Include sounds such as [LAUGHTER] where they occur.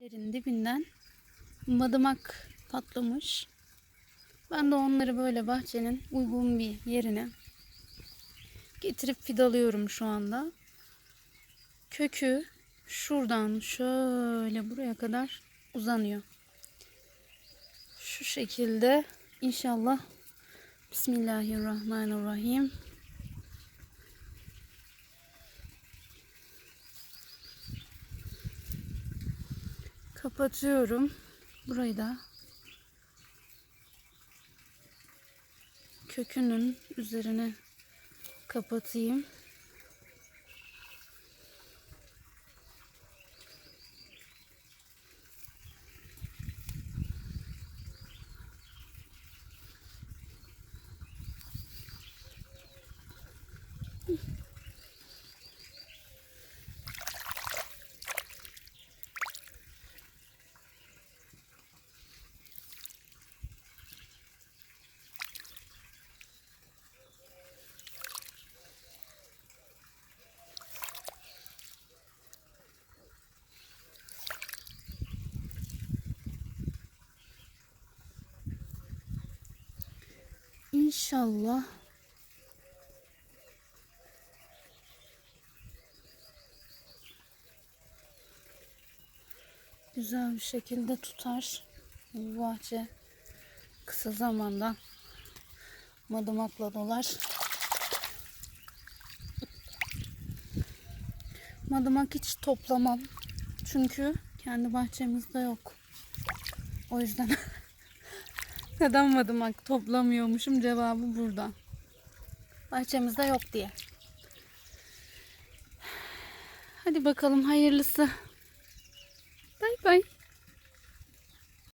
Yerin dibinden madımak patlamış. Ben de onları böyle bahçenin uygun bir yerine getirip fidalıyorum şu anda. Kökü şuradan şöyle buraya kadar uzanıyor. Şu şekilde inşallah Bismillahirrahmanirrahim. Kapatıyorum. Burayı da kökünün üzerine kapatayım. İnşallah güzel bir şekilde tutar. Bu bahçe kısa zamanda madımakla dolar. Madımak hiç toplamam. Çünkü kendi bahçemizde yok. O yüzden [LAUGHS] neden madımak toplamıyormuşum cevabı burada. Bahçemizde yok diye. Hadi bakalım hayırlısı. Bay bay.